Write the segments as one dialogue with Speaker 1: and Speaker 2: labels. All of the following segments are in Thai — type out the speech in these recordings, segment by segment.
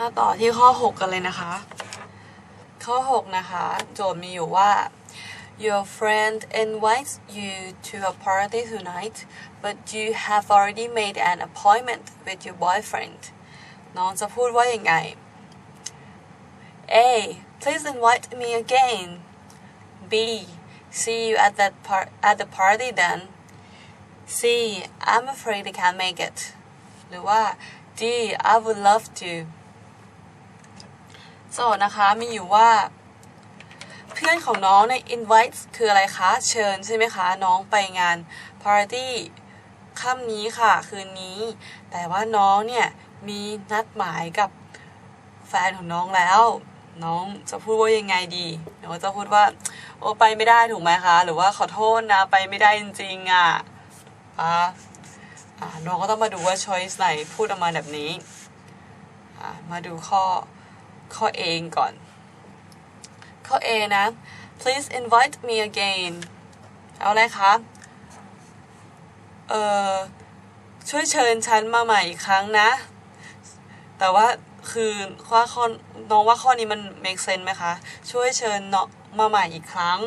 Speaker 1: มาต่อที่ข้อ 6 กันเลยนะคะ ข้อ 6 นะคะ โจทย์มีอยู่ว่า your friend invites you to a party tonight but you have already made an appointment with your boyfriend น้องจะพูดว่ายังไง A please invite me again B see you at that par- at the party then C I'm afraid I can't make it หรือว่า D I would love to โจทย์นะคะมีอยู่ว่า เพื่อนของน้องใน invite คืออะไรคะ เชิญใช่ไหมคะ น้องไปงาน party ค่ำนี้ค่ะ คืนนี้ แต่ว่าน้องเนี่ย มีนัดหมายกับแฟนของน้องแล้ว น้องจะพูดว่ายังไงดีน้องจะพูดว่า โอ้ไปไม่ได้ถูกไหมคะ หรือว่าขอโทษนะไปไม่ได้จริงๆอะอะอะน้องก็ต้องมาดูว่า choice ไหนพูดออกมาแบบนี้ มาดูข้อ ข้อ A ก่อน ข้อ A นะ please invite me again เอาอะไรคะเอ่อช่วยเชิญฉันมาใหม่อีกครั้งนะ แต่ว่าคือว่าข้อน้องว่าข้อนี้มัน make sense ไหมคะ ช่วยเชิญเน้องมาใหม่อีกครั้ง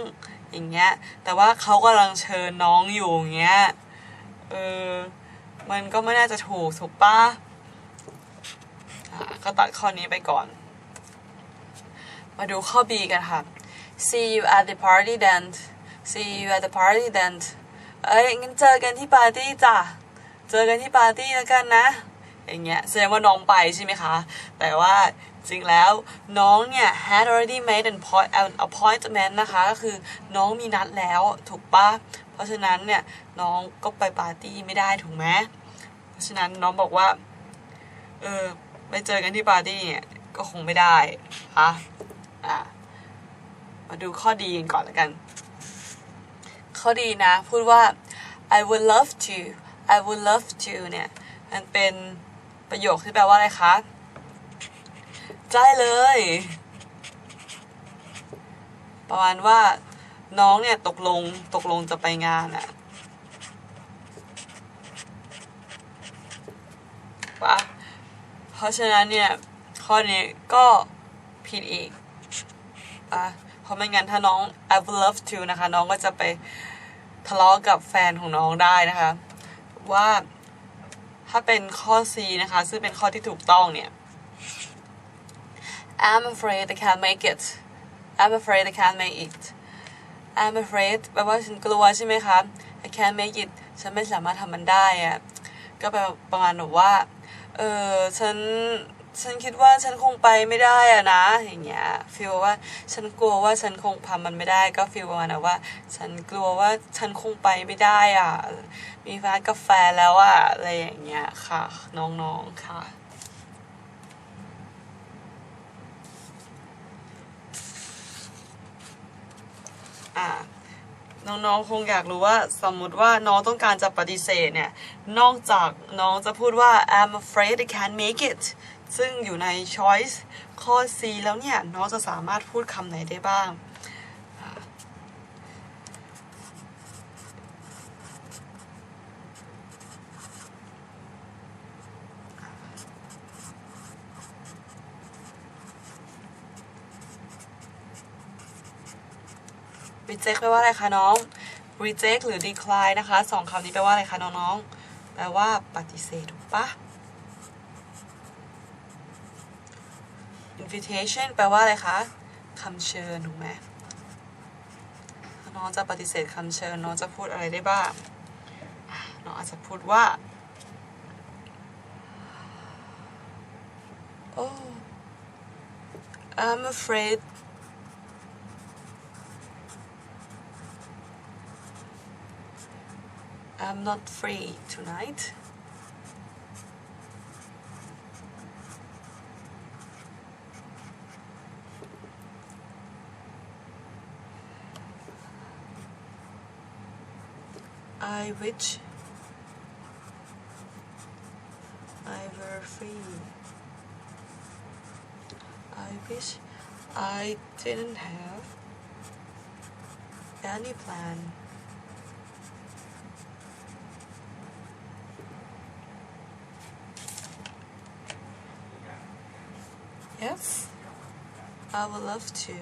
Speaker 1: อย่างเงี้ย แต่ว่าเขากำลังเชิญน้องอยู่อย่างเงี้ย เออ มันก็ไม่น่าจะถูกถูกปะอะก็ตัดข้อนี้ไปก่อน มาดูข้อ B กันค่ะ see you at the party then see you at the party then เอ้ยงั้นเจอกันที่ปาร์ตี้จ้ะ เจอกันที่ปาร์ตี้แล้วกันนะ อย่างเงี้ยแสดงว่าน้องไปใช่ไหมคะ แต่ว่าจริงแล้วน้องเนี่ย had already made an appoint- an appointment นะคะ ก็คือน้องมีนัดแล้วถูกปะเพราะฉะนั้นเนี่ย น้องก็ไปปาร์ตี้ไม่ได้ถูกไหมเพราะฉะนั้นน้องบอกว่า เออไปเจอกันที่ปาร์ตี้เนี่ย ก็คงไม่ได้ค่ะ อะมาดูข้อดีกันก่อนล้วกัน ข้อดีนะ พูดว่า I would love to I would love to เนี่ย มันเป็นประโยคที่แปลว่าอะไรคะได้เลย ประมาณว่าน้องเนี่ยตกลงตกลงจะไปงานอะปะเพราะฉะนั้นเนี่ย ข้อนี้ก็ผิดอีก อะเพราะไม่งั้นถ้าน้อง I would love to นะคะ น้องก็จะไปทะเลาะกับแฟนของน้องได้นะคะ ว่าถ้าเป็นข้อ C นะคะ ซึ่งเป็นข้อที่ถูกต้องเนี่ย I'm afraid I can't make it I'm afraid I can't make it I'm afraid แปลว่าฉันกลัวใช่ไหมคะ I can't make it ฉันไม่สามารถทำมันได้อะก็แปลประมาณแบบว่า เออฉัน ฉันคิดว่าฉันคงไปไม่ได้อะนะ อย่างเงี้ยฟีลว่าฉันกลัวว่าฉันคงทำมันไม่ได้ก็ฟีลประมาณว่า ฉันกลัวว่าฉันคงไปไม่ได้อะ มีแฟนกาแฟแล้วอะอะไรอย่างเงี้ยค่ะ น้องๆค่ะอ่าน้องๆ คงอยากรู้ว่าสมมุติว่าน้องต้องการจะปฏิเสธเนี่ย นอกจากน้องจะพูดว่า I'm afraid I can't make it ซึ่งอยู่ใน choice ข้อ C แล้วเนี่ย น้องจะสามารถพูดคำไหนได้บ้าง reject แปลว่าอะไรคะน้อง reject หรือ decline นะคะสองคำนี้แปลว่าอะไรคะน้องๆ แปลว่าปฏิเสธถูกปะ invitation แปลว่าอะไรคะคำเชิญถูกไหมน้องจะปฏิเสธคำเชิญน้องจะพูดอะไรได้บ้างน้องอาจจะพูดว่า oh I'm afraid I'm not free tonight. I wish I were free. I wish I didn't have any plan. yes I would love to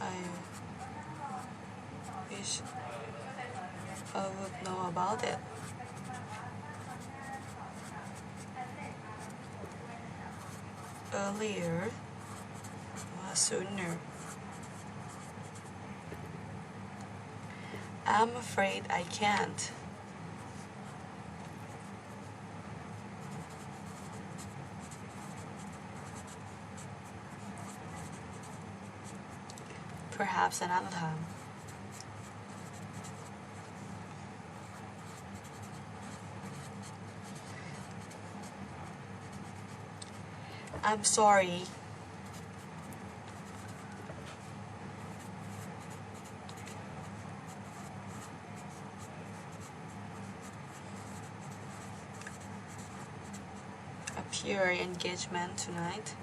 Speaker 1: I I would know about it. Earlier or sooner. I'm afraid I can't. Perhaps another time. I'm sorry. A pure engagement tonight.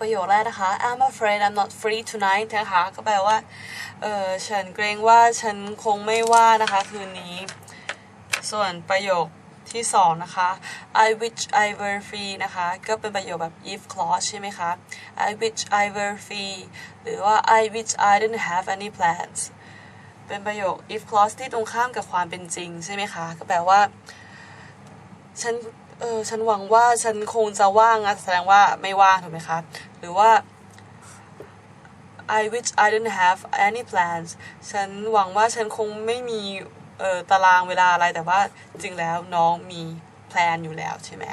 Speaker 1: ประโยคแรกนะคะ I'm afraid I'm not free tonight นะคะ ก็แปลว่า เออฉันเกรงว่าฉันคงไม่ว่านะคะคืนนี้ ส่วนประโยคที่สองนะคะ I wish I were free นะคะ ก็เป็นประโยคแบบ if clause ใช่ไหมคะ I wish I were free หรือว่า I wish I didn't have any plans เป็นประโยค if clause ที่ตรงข้ามกับความเป็นจริงใช่ไหมคะ ก็แปลว่า ฉัน เออ ฉันหวังว่าฉันคงจะว่างนะแสดงว่าไม่ว่างถูกไหมคะ หรือว่า I wish I didn't have any plans ฉันหวังว่าฉันคงไม่มีเอ่อตารางเวลาอะไรแต่ว่าจริงแล้วน้องมีแพลนอยู่แล้วใช่ไหม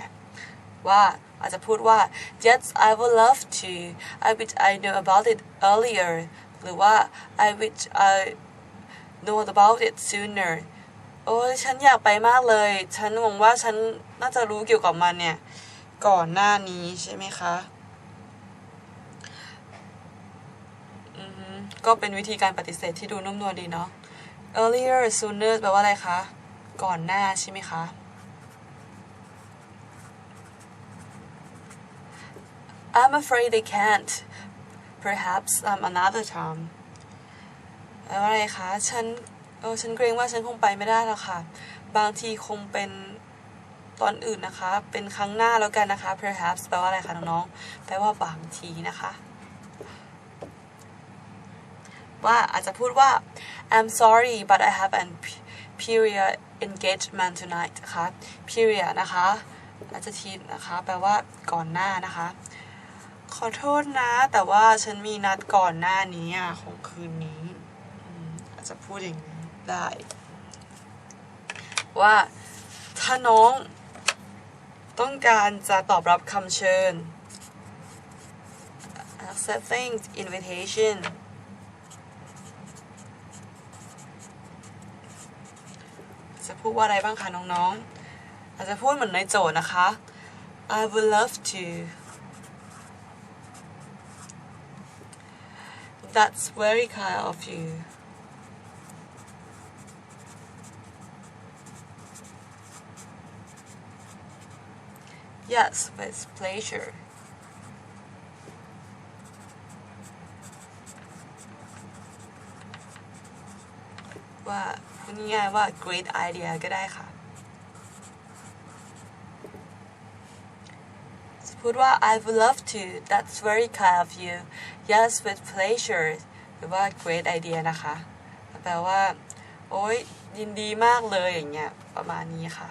Speaker 1: ว่าอาจจะพูดว่า yes I would love to I wish I knew about it earlier หรือว่า I wish I know about it sooner โอ้ยฉันอยากไปมากเลย ฉันหวังว่าฉันน่าจะรู้เกี่ยวกับมันเนี่ย ก่อนหน้านี้ใช่ไหมคะ อือฮึ ก็เป็นวิธีการปฏิเสธที่ดูนุ่มนวลดีเนาะ earlier sooner แปลว่าอะไรคะ ก่อนหน้าใช่ไหมคะ I'm afraid they can't perhaps um, another time แปลว่าอะไรคะ ฉัน เออ ฉันเกรงว่าฉันคงไปไม่ได้แล้วค่ะ บางทีคงเป็นตอนอื่นนะคะ เป็นครั้งหน้าแล้วกันนะคะ perhaps แปลว่าอะไรคะน้องๆ แปลว่าบางทีนะคะ ว่าอาจจะพูดว่า I'm sorry but I have an period engagement tonight นะคะ period นะคะอาจจะทีนะคะ แปลว่าก่อนหน้านะคะ ขอโทษนะ แต่ว่าฉันมีนัดก่อนหน้านี้อะของคืนนี้อาจจะพูดอย่างนี้ได้ ว่าถ้าน้องต้องการจะตอบรับคำเชิญ accepting invitation จะพูดว่าอะไรบ้างคะน้องๆ อาจจะพูดเหมือนในโจทย์นะคะ I would love to That's very kind of you Yes with pleasure ว่า พูดง่ายๆว่า great idea ก็ได้ค่ะ พูดว่า I would love to that's very kind of you yes with pleasure หรือว่า great idea นะคะ แปลว่า โอ้ยยินดีมากเลยอย่างเงี้ย ประมาณนี้ค่ะ